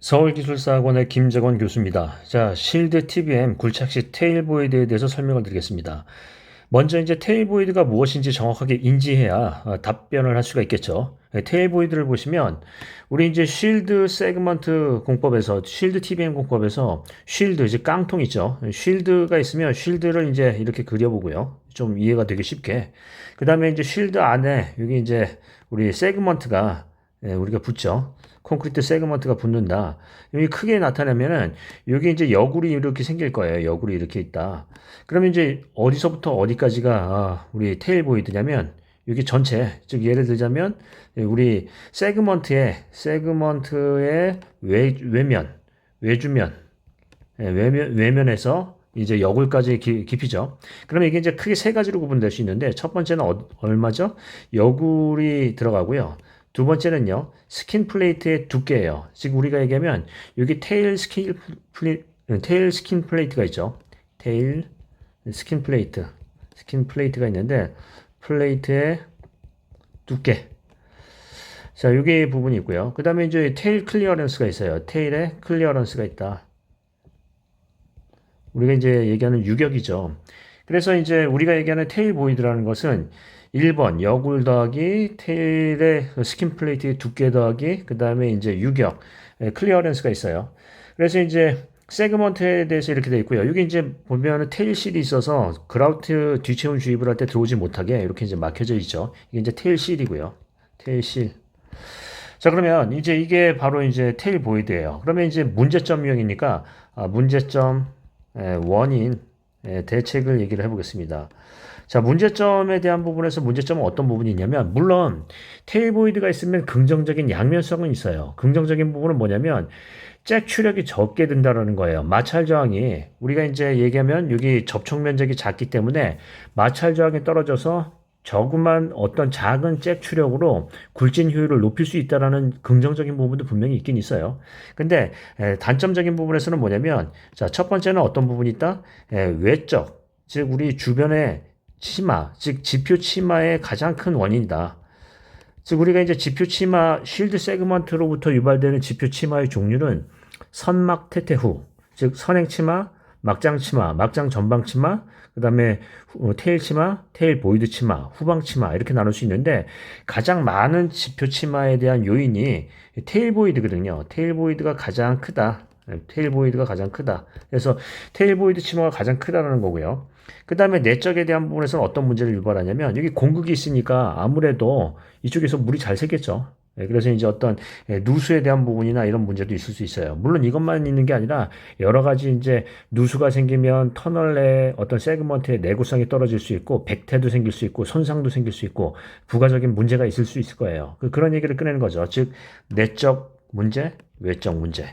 서울기술사학원의 김재권 교수입니다. 자, 실드 TBM 굴착식 테일보이드에 대해서 설명을 드리겠습니다. 먼저 이제 테일보이드가 무엇인지 정확하게 인지해야 어, 답변을 할 수가 있겠죠. 네, 테일보이드를 보시면 우리 이제 쉴드 세그먼트 공법에서 쉴드 TBM 공법에서 쉴드 이제 깡통 있죠. 쉴드가 있으면 쉴드를 이제 이렇게 그려보고요. 좀 이해가 되기 쉽게. 그 다음에 이제 쉴드 안에 여기 이제 우리 세그먼트가 예, 우리가 붙죠. 콘크리트 세그먼트가 붙는다. 여기 크게 나타내면은 여기 이제 여굴이 이렇게 생길 거예요. 여굴이 이렇게 있다. 그러면 이제 어디서부터 어디까지가 아, 우리 테일 보이드냐면 여기 전체 즉 예를 들자면 우리 세그먼트의 세그먼트의 외, 외면 외주면 예, 외면 외면에서 이제 여굴까지 기, 깊이죠. 그러면 이게 이제 크게 세 가지로 구분될 수 있는데 첫 번째는 어, 얼마죠? 여굴이 들어가고요. 두 번째는요, 스킨 플레이트의 두께예요. 즉 우리가 얘기하면 여기 테일 스킨 플레이 테일 스킨 플레이트가 있죠. 테일 스킨 플레이트, 스킨 플레이트가 있는데 플레이트의 두께. 자, 여기 부분이 있고요. 그 다음에 이제 테일 클리어런스가 있어요. 테일에 클리어런스가 있다. 우리가 이제 얘기하는 유격이죠. 그래서 이제 우리가 얘기하는 테일 보이드라는 것은 1번 여굴 더하기 테일의 스킨 플레이트의 두께 더하기 그 다음에 이제 유격 클리어런스가 있어요. 그래서 이제 세그먼트에 대해서 이렇게 되어 있고요. 여기 이제 보면은 테일 실이 있어서 그라우트 뒤체온 주입을 할 때 들어오지 못하게 이렇게 이제 막혀져 있죠. 이게 이제 테일 실이고요. 테일 실. 자 그러면 이제 이게 바로 이제 테일 보이드예요. 그러면 이제 문제점 유형이니까 아, 문제점 원인 대책을 얘기를 해보겠습니다. 자, 문제점에 대한 부분에서 문제점은 어떤 부분이 있냐면, 물론, 테일보이드가 있으면 긍정적인 양면성은 있어요. 긍정적인 부분은 뭐냐면, 잭 추력이 적게 든다라는 거예요. 마찰 저항이, 우리가 이제 얘기하면 여기 접촉 면적이 작기 때문에 마찰 저항이 떨어져서 저그만 어떤 작은 잭 추력으로 굴진 효율을 높일 수 있다라는 긍정적인 부분도 분명히 있긴 있어요. 근데 에, 단점적인 부분에서는 뭐냐면 자, 첫 번째는 어떤 부분이 있다? 에, 외적, 즉 우리 주변에 치마, 즉 지표 치마의 가장 큰 원인이다. 즉 우리가 이제 지표 치마 쉴드 세그먼트로부터 유발되는 지표 치마의 종류는 선막 태태 후, 즉 선행 치마, 막장 치마, 막장 전방 치마, 그 다음에 테일 치마, 테일 보이드 치마, 후방 치마 이렇게 나눌 수 있는데 가장 많은 지표 치마에 대한 요인이 테일 보이드거든요. 테일 보이드가 가장 크다. 테일 보이드가 가장 크다. 그래서 테일 보이드 치마가 가장 크다라는 거고요. 그 다음에 내적에 대한 부분에서는 어떤 문제를 유발하냐면 여기 공극이 있으니까 아무래도 이쪽에서 물이 잘 새겠죠. 예, 그래서 이제 어떤 예, 누수에 대한 부분이나 이런 문제도 있을 수 있어요. 물론 이것만 있는 게 아니라 여러 가지 이제 누수가 생기면 터널 내 어떤 세그먼트의 내구성이 떨어질 수 있고 백태도 생길 수 있고 손상도 생길 수 있고 부가적인 문제가 있을 수 있을 거예요. 그, 그런 얘기를 꺼내는 거죠. 즉 내적 문제, 외적 문제.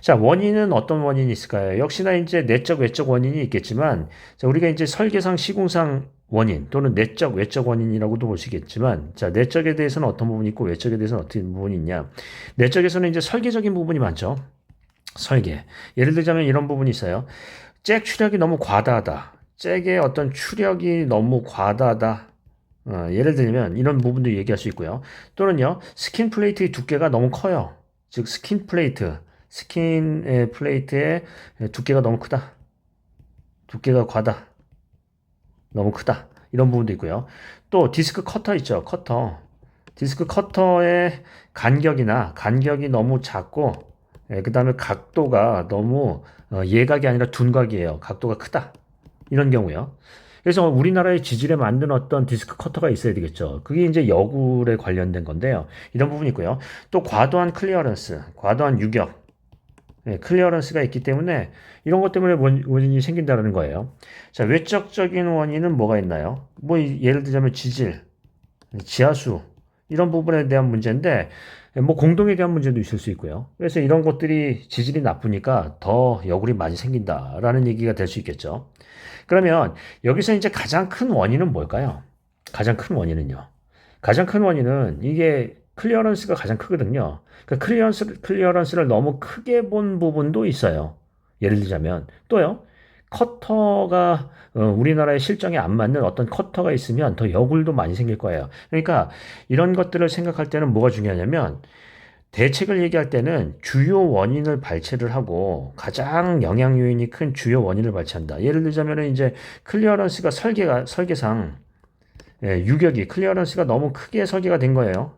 자, 원인은 어떤 원인이 있을까요? 역시나 이제 내적, 외적 원인이 있겠지만, 자, 우리가 이제 설계상, 시공상 원인 또는 내적, 외적 원인이라고도 보시겠지만, 자, 내적에 대해서는 어떤 부분이 있고 외적에 대해서는 어떤 부분이 있냐. 내적에서는 이제 설계적인 부분이 많죠. 설계. 예를 들자면 이런 부분이 있어요. 잭 추력이 너무 과다하다. 잭의 어떤 추력이 너무 과다하다. 어, 예를 들면 이런 부분도 얘기할 수 있고요. 또는요, 스킨 플레이트의 두께가 너무 커요. 즉, 스킨 플레이트. 스킨 플레이트의 두께가 너무 크다. 두께가 과다. 너무 크다. 이런 부분도 있고요. 또 디스크 커터 있죠. 커터. 디스크 커터의 간격이나 간격이 너무 작고 예, 그 다음에 각도가 너무 어, 예각이 아니라 둔각이에요. 각도가 크다. 이런 경우요. 그래서 우리나라의 지질에 만든 어떤 디스크 커터가 있어야 되겠죠. 그게 이제 여굴에 관련된 건데요. 이런 부분이 있고요. 또 과도한 클리어런스, 과도한 유격, 네, 클리어런스가 있기 때문에 이런 것 때문에 원인이 생긴다는 거예요. 자, 외적적인 원인은 뭐가 있나요? 뭐 예를 들자면 지질, 지하수 이런 부분에 대한 문제인데 뭐 공동에 대한 문제도 있을 수 있고요. 그래서 이런 것들이 지질이 나쁘니까 더 여굴이 많이 생긴다라는 얘기가 될 수 있겠죠. 그러면 여기서 이제 가장 큰 원인은 뭘까요? 가장 큰 원인은요. 가장 큰 원인은 이게 클리어런스가 가장 크거든요. 그 클리어런스, 클리어런스를 너무 크게 본 부분도 있어요. 예를 들자면 또요. 커터가 어, 우리나라의 실정에 안 맞는 어떤 커터가 있으면 더 여굴도 많이 생길 거예요. 그러니까 이런 것들을 생각할 때는 뭐가 중요하냐면 대책을 얘기할 때는 주요 원인을 발췌를 하고 가장 영향 요인이 큰 주요 원인을 발췌한다. 예를 들자면은 이제 클리어런스가 설계가 설계상 예, 유격이 클리어런스가 너무 크게 설계가 된 거예요.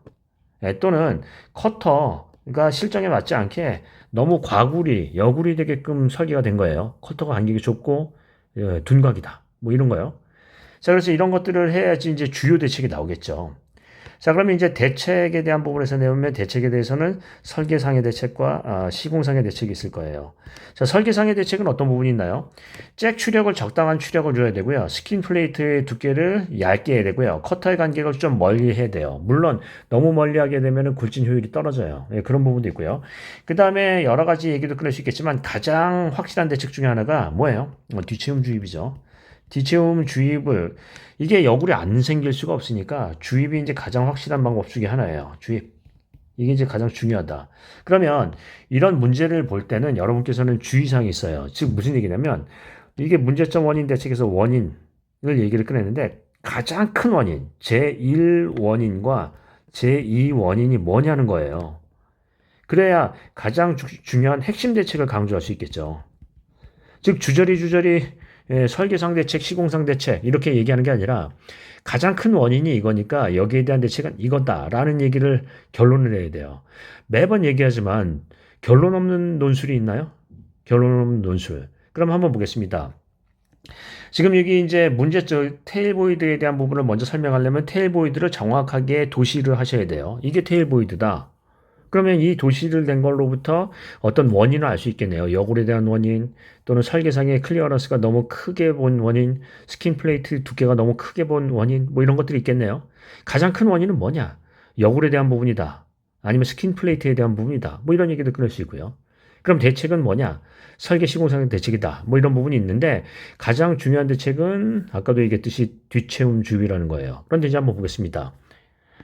예, 또는 커터가 실정에 맞지 않게 너무 과구리, 여구리 되게끔 설계가 된 거예요. 커터가 간격이 좁고 예, 둔각이다. 뭐 이런 거요. 자, 그래서 이런 것들을 해야지 이제 주요 대책이 나오겠죠. 자, 그러면 이제 대책에 대한 부분에서 내보면 대책에 대해서는 설계상의 대책과 아, 시공상의 대책이 있을 거예요. 자, 설계상의 대책은 어떤 부분이 있나요? 잭 추력을 적당한 추력을 줘야 되고요. 스킨 플레이트의 두께를 얇게 해야 되고요. 커터의 간격을 좀 멀리 해야 돼요. 물론 너무 멀리 하게 되면 굴진 효율이 떨어져요. 예, 그런 부분도 있고요. 그 다음에 여러 가지 얘기도 끊을 수 있겠지만 가장 확실한 대책 중에 하나가 뭐예요? 어, 뒤채움 주입이죠. 뒤채움 주입을 이게 여굴이 안 생길 수가 없으니까 주입이 이제 가장 확실한 방법 중에 하나예요. 주입. 이게 이제 가장 중요하다. 그러면 이런 문제를 볼 때는 여러분께서는 주의사항이 있어요. 즉 무슨 얘기냐면 이게 문제점 원인 대책에서 원인을 얘기를 꺼냈는데 가장 큰 원인, 제1 원인과 제2 원인이 뭐냐는 거예요. 그래야 가장 주, 중요한 핵심 대책을 강조할 수 있겠죠. 즉 주저리 주저리 예, 설계상 대책, 시공상 대책 이렇게 얘기하는 게 아니라 가장 큰 원인이 이거니까 여기에 대한 대책은 이거다라는 얘기를 결론을 내야 돼요. 매번 얘기하지만 결론 없는 논술이 있나요? 결론 없는 논술. 그럼 한번 보겠습니다. 지금 여기 이제 문제점 테일보이드에 대한 부분을 먼저 설명하려면 테일보이드를 정확하게 도시를 하셔야 돼요. 이게 테일보이드다. 그러면 이 도시를 된 걸로부터 어떤 원인을 알 수 있겠네요. 여골에 대한 원인 또는 설계상의 클리어런스가 너무 크게 본 원인, 스킨 플레이트 두께가 너무 크게 본 원인 뭐 이런 것들이 있겠네요. 가장 큰 원인은 뭐냐? 여골에 대한 부분이다. 아니면 스킨 플레이트에 대한 부분이다. 뭐 이런 얘기도 끊을 수 있고요. 그럼 대책은 뭐냐? 설계 시공상의 대책이다. 뭐 이런 부분이 있는데 가장 중요한 대책은 아까도 얘기했듯이 뒤채움 주의라는 거예요. 그런데 이제 한번 보겠습니다.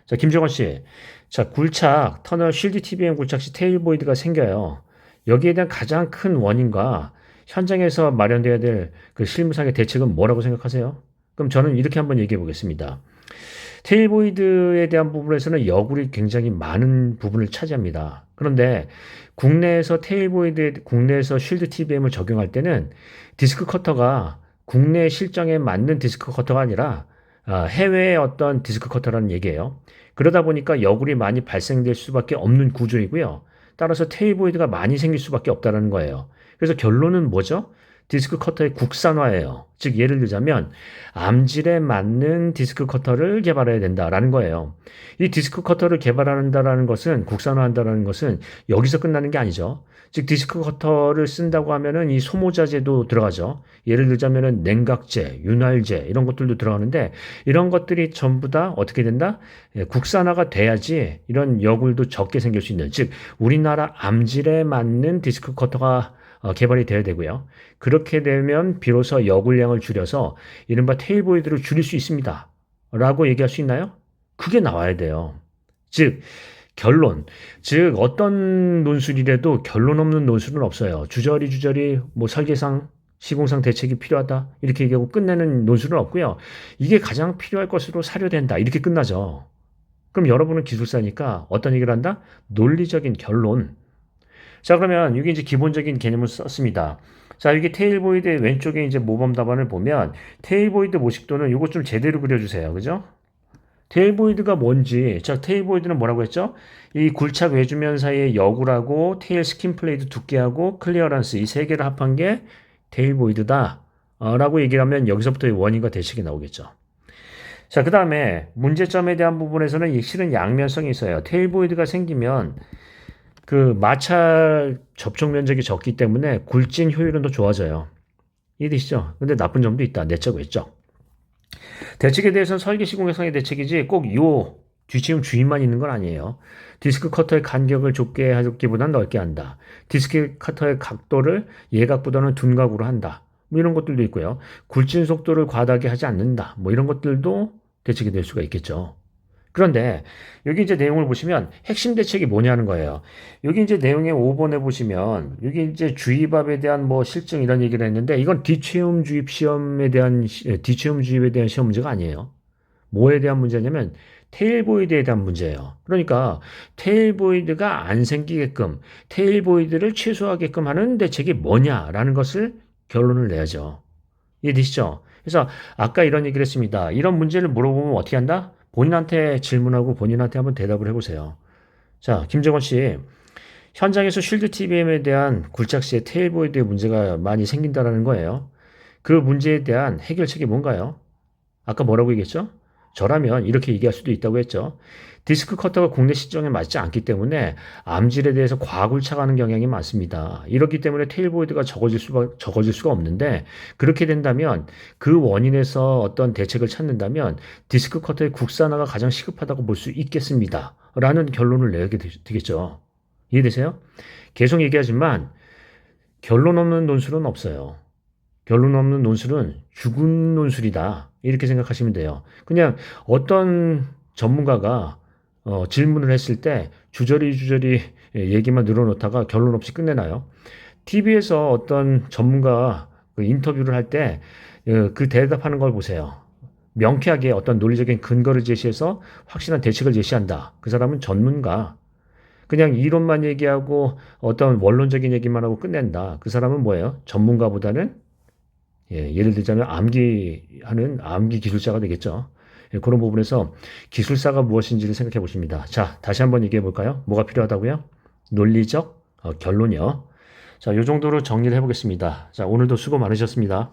자, 김정원 씨. 자, 굴착, 터널 쉴드 TBM 굴착 시 테일보이드가 생겨요. 여기에 대한 가장 큰 원인과 현장에서 마련돼야 될 그 실무상의 대책은 뭐라고 생각하세요? 그럼 저는 이렇게 한번 얘기해 보겠습니다. 테일보이드에 대한 부분에서는 여굴이 굉장히 많은 부분을 차지합니다. 그런데 국내에서 테일보이드, 국내에서 쉴드 TBM을 적용할 때는 디스크 커터가 국내 실정에 맞는 디스크 커터가 아니라 아, 해외의 어떤 디스크 커터라는 얘기예요. 그러다 보니까 여굴이 많이 발생될 수밖에 없는 구조이고요. 따라서 테이보이드가 많이 생길 수밖에 없다는 거예요. 그래서 결론은 뭐죠? 디스크 커터의 국산화예요. 즉 예를 들자면 암질에 맞는 디스크 커터를 개발해야 된다라는 거예요. 이 디스크 커터를 개발한다라는 것은 국산화한다라는 것은 여기서 끝나는 게 아니죠. 즉 디스크 커터를 쓴다고 하면은 이 소모자재도 들어가죠. 예를 들자면은 냉각재, 윤활재 이런 것들도 들어가는데 이런 것들이 전부 다 어떻게 된다? 예, 국산화가 돼야지 이런 여굴도 적게 생길 수 있는 즉 우리나라 암질에 맞는 디스크 커터가 어, 개발이 돼야 되고요. 그렇게 되면 비로소 여굴량을 줄여서 이른바 테일보이드를 줄일 수 있습니다. 라고 얘기할 수 있나요? 그게 나와야 돼요. 즉, 결론. 즉, 어떤 논술이라도 결론 없는 논술은 없어요. 주저리 주저리 뭐 설계상, 시공상 대책이 필요하다. 이렇게 얘기하고 끝내는 논술은 없고요. 이게 가장 필요할 것으로 사료된다. 이렇게 끝나죠. 그럼 여러분은 기술사니까 어떤 얘기를 한다? 논리적인 결론. 자, 그러면 이게 이제 기본적인 개념을 썼습니다. 자, 이게 테일보이드 왼쪽에 이제 모범 답안을 보면 테일보이드 모식도는 이거 좀 제대로 그려주세요. 그죠? 테일보이드가 뭔지, 자, 테일보이드는 뭐라고 했죠? 이 굴착 외주면 사이의 여구라고 테일 스킨 플레이드 두께하고 클리어런스 이 세 개를 합한 게 테일보이드다. 어, 라고 얘기를 하면 여기서부터 원인과 대책이 나오겠죠. 자, 그 다음에 문제점에 대한 부분에서는 실은 양면성이 있어요. 테일보이드가 생기면 그 마찰 접촉 면적이 적기 때문에 굴진 효율은 더 좋아져요. 이해되시죠? 근데 나쁜 점도 있다. 내적 외적. 대책에 대해서는 설계 시공해상의 대책이지 꼭 요 뒤치움 주인만 있는 건 아니에요. 디스크 커터의 간격을 좁게 하기보단 넓게 한다. 디스크 커터의 각도를 예각보다는 둔각으로 한다. 뭐 이런 것들도 있고요. 굴진 속도를 과다하게 하지 않는다. 뭐 이런 것들도 대책이 될 수가 있겠죠. 그런데 여기 이제 내용을 보시면 핵심 대책이 뭐냐는 거예요. 여기 이제 내용의 5번에 보시면 여기 이제 주입압에 대한 뭐 실증 이런 얘기를 했는데 이건 뒤체험 주입 시험에 대한 뒤체험 주입에 대한 시험 문제가 아니에요. 뭐에 대한 문제냐면 테일보이드에 대한 문제예요. 그러니까 테일보이드가 안 생기게끔 테일보이드를 최소화하게끔 하는 대책이 뭐냐라는 것을 결론을 내야죠. 이해되시죠? 그래서 아까 이런 얘기를 했습니다. 이런 문제를 물어보면 어떻게 한다? 본인한테 질문하고 본인한테 한번 대답을 해보세요. 자, 김정원 씨. 현장에서 쉴드 TBM에 대한 굴착 시에 테일보이드에 문제가 많이 생긴다라는 거예요. 그 문제에 대한 해결책이 뭔가요? 아까 뭐라고 얘기했죠? 저라면 이렇게 얘기할 수도 있다고 했죠. 디스크 커터가 국내 시정에 맞지 않기 때문에 암질에 대해서 과굴착하는 경향이 많습니다. 이렇기 때문에 테일보이드가 적어질 수가, 적어질 수가 없는데 그렇게 된다면 그 원인에서 어떤 대책을 찾는다면 디스크 커터의 국산화가 가장 시급하다고 볼 수 있겠습니다. 라는 결론을 내게 되겠죠. 이해되세요? 계속 얘기하지만 결론 없는 논술은 없어요. 결론 없는 논술은 죽은 논술이다. 이렇게 생각하시면 돼요. 그냥 어떤 전문가가 어, 질문을 했을 때 주저리 주저리 얘기만 늘어놓다가 결론 없이 끝내나요? TV에서 어떤 전문가 그 인터뷰를 할 때 그 대답하는 걸 보세요. 명쾌하게 어떤 논리적인 근거를 제시해서 확실한 대책을 제시한다. 그 사람은 전문가. 그냥 이론만 얘기하고 어떤 원론적인 얘기만 하고 끝낸다. 그 사람은 뭐예요? 전문가보다는 예, 예를 들자면 암기하는 암기 기술자가 되겠죠. 예, 그런 부분에서 기술사가 무엇인지를 생각해 보십니다. 자, 다시 한번 얘기해 볼까요? 뭐가 필요하다고요? 논리적 어, 결론이요. 자, 이 정도로 정리를 해 보겠습니다. 자, 오늘도 수고 많으셨습니다.